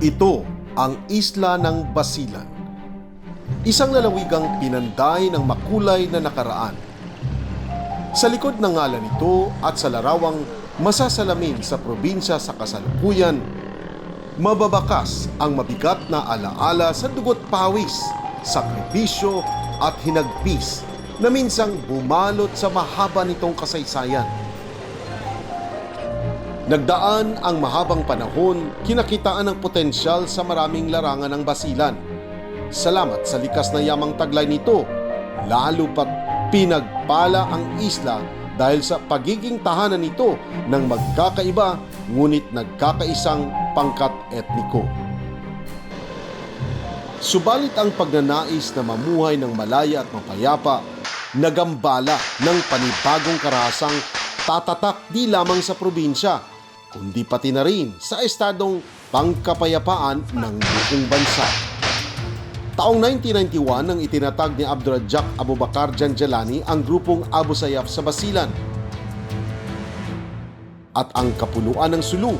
Ito ang isla ng Basilan. Isang lalawigang pinanday ng makulay na nakaraan. Sa likod ng ngalan nito at sa larawang masasalamin sa probinsya sa kasalukuyan, mababakas ang mabigat na alaala sa dugot pawis, sakripisyo at hinagpis na minsang bumalot sa mahaba nitong kasaysayan. Nagdaan ang mahabang panahon, kinakitaan ang potensyal sa maraming larangan ng basilan. Salamat sa likas na yamang taglay nito, lalo pat pinagpala ang isla dahil sa pagiging tahanan nito ng magkakaiba ngunit nagkakaisang pangkat etniko. Subalit ang pagnanais na mamuhay ng malaya at mapayapa, nagambala ng panibagong karasang tatatak di lamang sa probinsya, kundi pati na rin sa estadong pangkapayapaan ng buong bansa. Taong 1991 nang itinatag ni Abdurajak Abubakar Janjalani ang grupong Abu Sayyaf sa Basilan. At ang kapuluan ng Sulu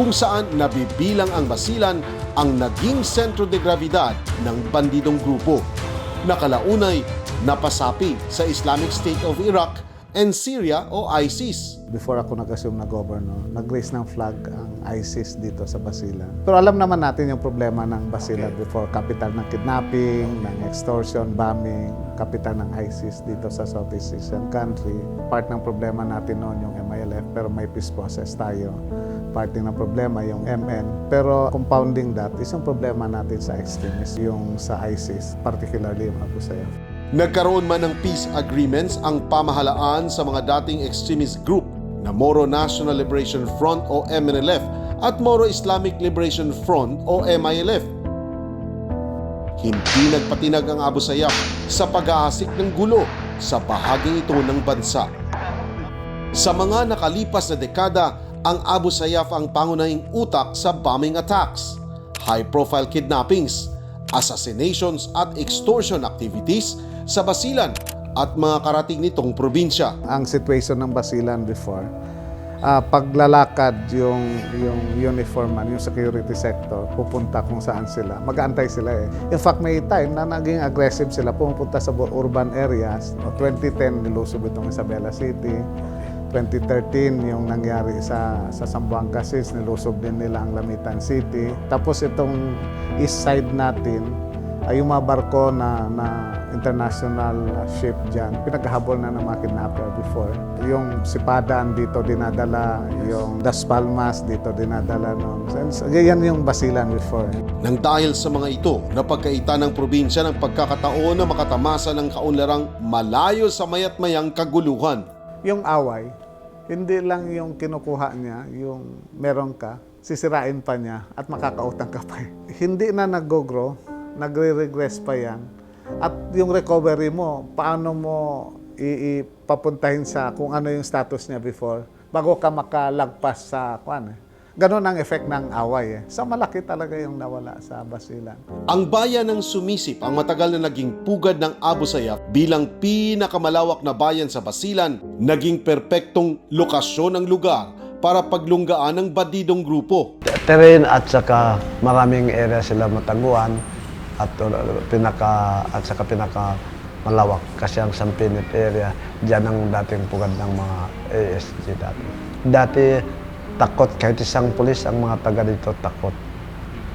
kung saan nabibilang ang Basilan ang naging sentro de gravidad ng bandidong grupo. Nakalaunay napasapi sa Islamic State of Iraq and Syria o ISIS. Before ako nag-assume na governor, nag-raise ng flag ang ISIS dito sa Basilan. Pero alam naman natin yung problema ng Basilan before. Capital ng kidnapping, ng extortion, bombing, capital ng ISIS dito sa Southeast Asian country. Part ng problema natin noon yung MILF, pero may peace process tayo. Part din ng problema yung MN. Pero compounding that is yung problema natin sa extremists, yung sa ISIS, particularly yung Abu Sayyaf. Nagkaroon man ng peace agreements ang pamahalaan sa mga dating extremist group na Moro National Liberation Front o MNLF at Moro Islamic Liberation Front o MILF. Hindi nagpatinag ang Abu Sayyaf sa pag-aasik ng gulo sa bahaging ito ng bansa. Sa mga nakalipas na dekada, ang Abu Sayyaf ang pangunahing utak sa bombing attacks, high-profile kidnappings, assassinations at extortion activities sa Basilan at mga karating nitong probinsya. ang situation ng Basilan before, ah, paglalakad yung, yung uniform man, yung security sector, pupunta kung saan sila. Mag-aantay sila eh. In fact, may time na naging aggressive sila, pumunta sa urban areas. No, 2010, nilusob itong Isabela City. 2013, yung nangyari sa, sa Zamboanga Sis, nilusob din nila ang Lamitan City. Tapos itong east side natin, ay yung mga barko na, na international ship dyan, pinaghahabol na ng mga kidnapper before. Yung Sipadan dito dinadala, yung Das Palmas dito dinadala noon. So, yan yung Basilan before. Nang dahil sa mga ito, napagkaita ng probinsya ng pagkakataon na makatamasa ng kaunlarang malayo sa mayat mayang kaguluhan. Yung away, hindi lang yung kinukuha niya, yung meron ka, sisirain pa niya at makakautang ka pa. hindi na nag-grow, nagre-regress pa yan. At yung recovery mo, paano mo ipapuntahin sa kung ano yung status niya before bago ka makalagpas sa kwan eh. Ganon ang effect ng away eh. So malaki talaga yung nawala sa Basilan. Ang bayan ng Sumisip ang matagal na naging pugad ng Abu Sayyaf bilang pinakamalawak na bayan sa Basilan, naging perpektong lokasyon ng lugar para paglunggaan ng badidong grupo. terrain at saka maraming area sila mataguan at uh, pinaka at saka pinaka malawak kasi ang Sampinit area diyan ang dating pugad ng mga ASG dati. Dati takot kahit isang pulis ang mga taga dito takot.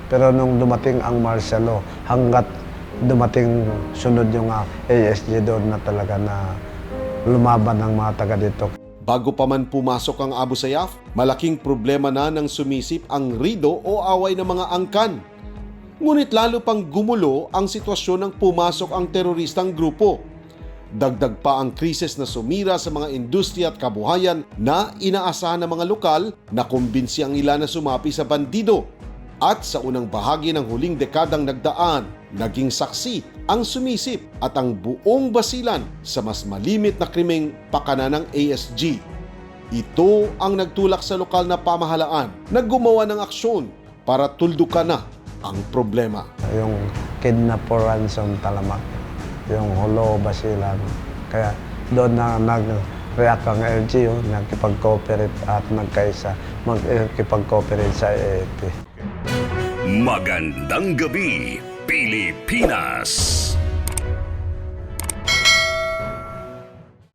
Pero nung dumating ang martial hanggat dumating sunod yung uh, ASG doon na talaga na lumaban ang mga taga dito. Bago pa man pumasok ang Abu Sayyaf, malaking problema na ng sumisip ang rido o away ng mga angkan. Ngunit lalo pang gumulo ang sitwasyon ng pumasok ang teroristang grupo. Dagdag pa ang krisis na sumira sa mga industriya at kabuhayan na inaasahan ng mga lokal na kumbinsi ang ilan na sumapi sa bandido. At sa unang bahagi ng huling dekadang nagdaan, naging saksi ang sumisip at ang buong basilan sa mas malimit na krimeng pakana ng ASG. Ito ang nagtulak sa lokal na pamahalaan na gumawa ng aksyon para tuldukan na ang problema. yung kidnap for ransom talamak, yung hulo basilan. Kaya doon na nag-react ang LGU, nagkipag-cooperate at nagkaisa, mag-kipag-cooperate sa AFP. Magandang gabi, Pilipinas!